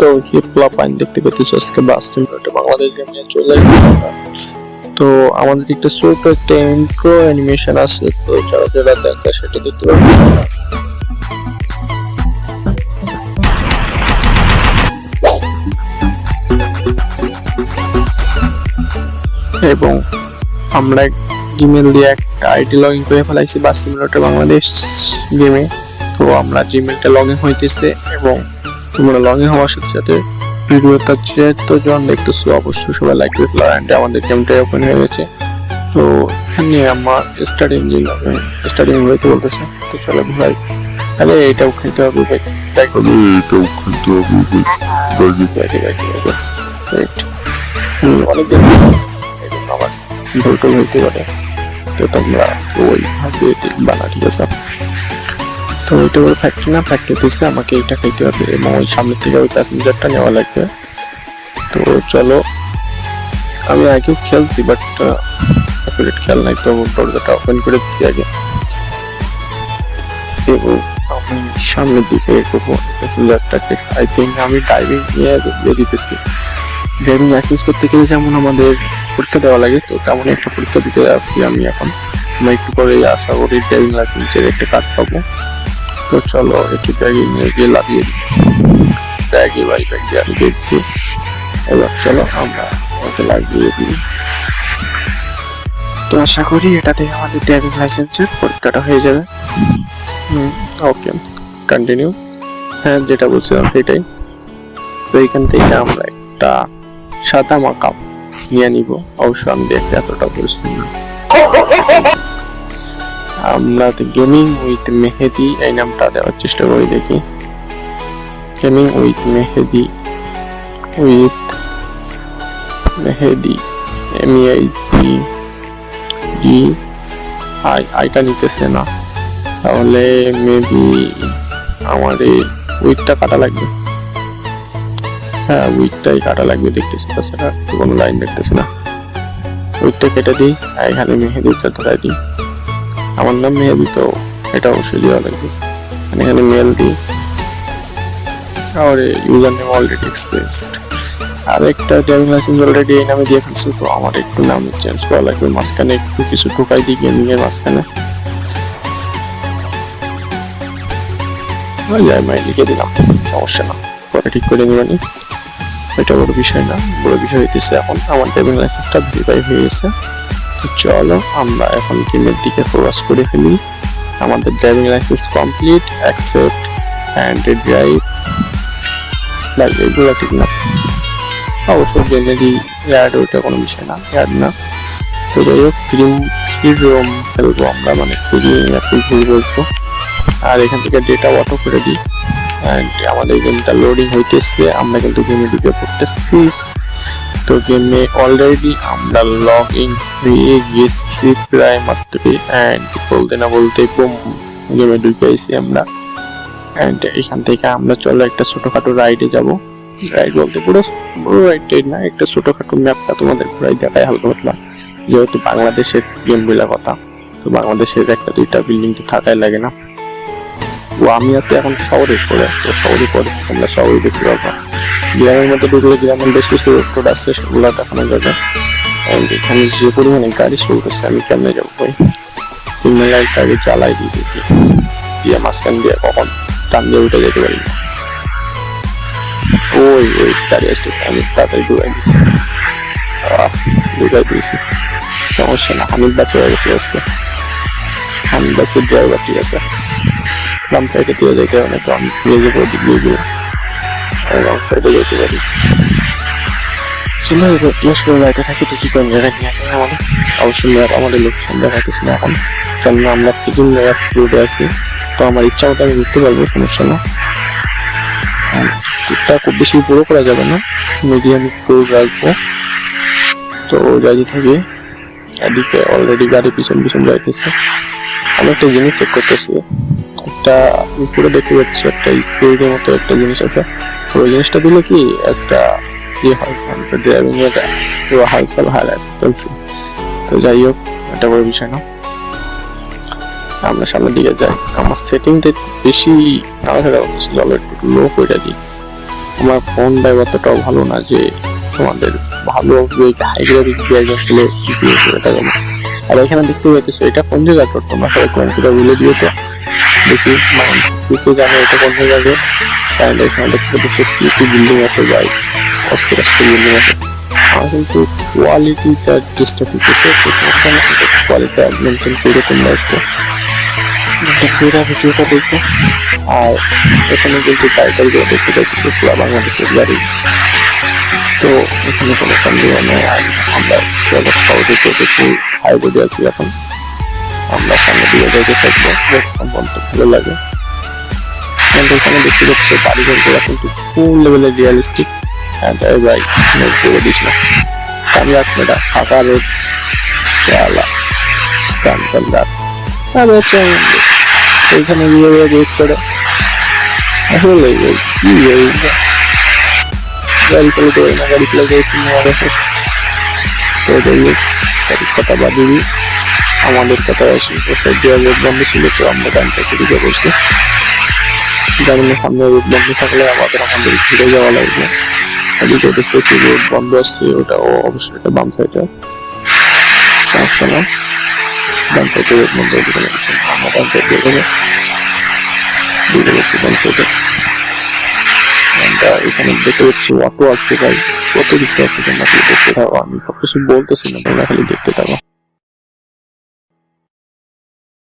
তো হিপলা পাইন দেখতে পেতেছি আজকে বাস সিমুলেটর বাংলাদেশ গেমে চলে তো আমাদের একটা ছোট একটা ইন্ট্রো অ্যানিমেশন আছে, তো যারা যারা দেখা সেটা দেখতে পারবে। এবং আমরা জিমেল দিয়ে একটা আইডি লগ ইন করে ফেলাইছি বাস সিমুলেটর বাংলাদেশ গেমে তো আমরা জিমেলটা লগ ইন হইতেছে এবং তোমরা লগ ইন হওয়ার সাথে সাথে ভিডিওটা যেহেতু জন দেখতেছো অবশ্যই সবাই লাইক করে ফেলো। অ্যান্ড আমাদের গেমটা ওপেন হয়ে গেছে। তো এখানে আমার স্টার্টিং ইঞ্জিন স্টার্টিং হইতে বলতেছে। তো চলো ভাই তাহলে এটাও খেলতে হবে ভাই। তাই তাহলে এটাও খেলতে হবে দাঁড়িয়ে ঠিক আছে অনেক দিন আবার ভুল টুল হইতে পারে। তো তোমরা ওইভাবে দেখবা না ঠিক আছে তো ওইটা ফ্যাক্টরি না ফ্যাক্টরি দিচ্ছে আমাকে এইটা খাইতে হবে এবং ওই সামনে থেকে ওই প্যাসেঞ্জারটা নেওয়া লাগবে। তো চলো, আমি আগেও খেলছি বাট অ্যাকুরেট খেয়াল নাই তো দরজাটা ওপেন করে দিচ্ছি আগে। এবং আমি সামনের দিকে এগোবো প্যাসেঞ্জারটাকে আই থিঙ্ক আমি ড্রাইভিং নিয়ে দিতেছি। ড্রাইভিং লাইসেন্স করতে গেলে যেমন আমাদের পরীক্ষা দেওয়া লাগে, তো তেমন একটা পরীক্ষা দিতে আসছি আমি এখন। আমি একটু পরে আশা করি ড্রাইভিং লাইসেন্সের একটা কার্ড পাবো। তো চলো, একটু ব্যাগে নিয়ে গিয়ে লাগিয়ে দিই। ব্যাগে বাই ব্যাগ আমি দেখছি। এবার চলো, আমরা ওকে লাগিয়ে দিই। তো আশা করি এটাতে আমাদের ড্রাইভিং লাইসেন্সের পরীক্ষাটা হয়ে যাবে। হুম ওকে কন্টিনিউ হ্যাঁ যেটা বলছিলাম সেটাই। তো এইখান থেকে আমরা একটা সাদা মাকাপ নিয়ে নিব। অবশ্য আমি দেখতে এতটা পরিশ্রম না। আমরা গেমিং উইথ মেহেদি এই নামটা দেওয়ার চেষ্টা করি দেখি। Gaming with Mehedi with Mehedi M I C D I আইটা নিতেছে না। তাহলে মেবি আমার এই উইথটা কাটা লাগবে। হ্যাঁ উইথটাই কাটা লাগবে দেখতেছি। তাছাড়া কোনো লাইন দেখতেছি না। উইথটা কেটে দিই এখানে মেহেদিটা ধরাই দিই। আমার নাম মেহেদি, তো এটা অবশ্যই দেওয়া লাগবে। আর এখানে মেল দিই আর ইউজার নেম অলরেডি এক্সিস্ট আর একটা ড্রাইভিং লাইসেন্স অলরেডি এই নামে দিয়ে ফেলছি, তো আমার একটু নাম চেঞ্জ করা লাগবে। মাঝখানে একটু কিছু ঢোকাই দিই গেমিং এর মাঝখানে। যাই মাই লিখে দিলাম। সমস্যা না। পরে ঠিক করে নেবেনি। এটা বড় বিষয় না। বড় বিষয় হইতেছে এখন, আমার ড্রাইভিং লাইসেন্সটা ভেরিফাই হয়ে গেছে। তো চলো, আমরা এখন গেমের দিকে ফোকাস করে ফেলি। আমাদের driving licence complete accept and drive like এগুলো ঠিক না। অবশ্য গেমেরই অ্যাড ওইটা কোনো বিষয় না অ্যাড না। তো যাই হোক ফিল্ম ফিল্ম খেলব আমরা মানে ভুল বলব আর এখান থেকে ডেটা অটো করে দিই। অ্যান্ড আমাদের গেমটা লোডিং হইতেছে, আমরা কিন্তু গেমে ঢুকে পড়তেছি। গেমে অলরেডি আমরা লগ ইন হয়ে গেছি প্রায় মাত্রই অ্যান্ড বলতে না বলতে বুম গেমে ঢুকে আইছি আমরা। অ্যান্ড এখান থেকে আমরা চলো একটা ছোটোখাটো রাইডে যাব। রাইড বলতে পুরো পুরো রাইড না, একটা ছোটখাটো ম্যাপটা তোমাদের ঘুরাই দেখায় হালকা পাতলা। যেহেতু বাংলাদেশের গেম বলে কথা, তো বাংলাদেশের একটা দুইটা বিল্ডিং তো থাকাই লাগে না। তো আমি আছি এখন শহরে পরে, তো শহরে পরে তোমরা শহরে দেখতে পারবা গ্রামের মধ্যে ঢুকলে গ্রামের বেশ কিছু রোড আছে, সেগুলো দেখানো যাবে। And এখানে যে পরিমাণে গাড়ি চলতেছে, আমি কেমনে যাব ভাই? সিগন্যাল লাইট আগে জ্বালাই দিই দেখি। দিয়ে মাঝখান দিয়ে কখন টান দিয়ে উঠে যেতে পারি। ওই ওই, গাড়ি আসতেছে, আমি তাড়াতাড়ি ঢুকাই দিই। ঢুকাই দিয়েছি। সমস্যা না, হামিদ বাস হয়ে গেছে আজকে। হামিদ বাসের ড্রাইভার ঠিক আছে। বাম সাইডে দিয়ে যেতে হবে তো আমি ফিরে যাব, ওদিক দিয়ে যেতে পারি আমাদের। না এখন। আমরা আছি, তো আমার ইচ্ছা মতো আমি ঘুরতে পারব, সমস্যা না। টুকটা খুব বেশি বড় করা যাবে না মিডিয়াম রাখব তো যাইতে থাকি এদিকে অলরেডি গাড়ি পিছন পিছন যাইতেছে। আমি একটা জিনিস চেক করতেছি। একটা উপরে দেখতে পাচ্ছি, একটা স্পিডের মতো একটা জিনিস আছে। ওই জিনিসটা দিলে কি একটা ইয়ে হয় ড্রাইভিং এটা পুরো হালসাল হারায় ফেলছি তো যাই হোক, এটা বড় বিষয় না। আমরা সামনের দিকে যাই। আমার সেটিংটা বেশি না থাকা উচিত চলো একটু লো করে দিই। আমার ফোনটা অতটাও ভালো না যে তোমাদের ভালো হাই গ্রাফিক দিয়ে একদম খেলে ভিডিও করে আর এখানে দেখতে পাচ্ছ এটা কোন জায়গাটা তোমরা সবাই কমেন্ট করে বলে দিও তো। দেখি মানে জানো, এটা কোন জায়গাতে কারণ এখানে দেখতে পাচ্ছ কি কি বিল্ডিং আছে ভাই। অস্তে অস্তে বিল্ডিং আছে। আমার কিন্তু কোয়ালিটিটা ডিস্টার্ব হতেছে তো সমস্যা না কোয়ালিটি মেনটেন করে তোমরা একটু। পুরো ভিডিওটা দেখো। আর এখানে কিন্তু টাইটেলগুলো দেখতে পাচ্ছি পুরো বাংলাদেশের গাড়ি তো এখানে কোনো সন্দেহ নেই। আর আমরা চলো সহজে দেখি। হাইওয়ে আছি এখন। আমরা সামনে দিয়ে যাইতে থাকব। ভালো লাগে। আমাদের এখানে দেখতে পাচ্ছি বাড়িঘরগুলো কিন্তু ফুল লেভেলের রিয়েলিস্টিক ভাই করে দিস না। আমি আপনারা ফাঁকা রোড চালা আর হচ্ছে এইখানে গিয়ে করে। আসলে কি গাড়ি চালাতে পারি না, গাড়ি চালাতে সিনেমা দেখে। তো কথা বাদ দিই আমাদের কথা সাইড দিয়ে রোড বন্ধ ছিল, তো আমরা ডান সাইড দিকে না সামনে রোড বন্ধ থাকলে আমাদের আমাদের ঘুরে যাওয়া লাগবে। এদিকে দেখতেছি রোড বন্ধ আসছে ওটা অবশ্যই এটা বাম সাইডে সমস্যা না। ডান সাইডে রোড বন্ধ হয়ে গেলে আমরা ডান সাইড দিয়ে গেলে দিকে বসছি ডান সাইডে আমরা এখানে দেখতে পাচ্ছি অটো আসছে ভাই। কত কিছু আছে তোমরা দেখতে থাকো, আমি সবকিছু বলতেছি না, তোমরা খালি দেখতে থাকো।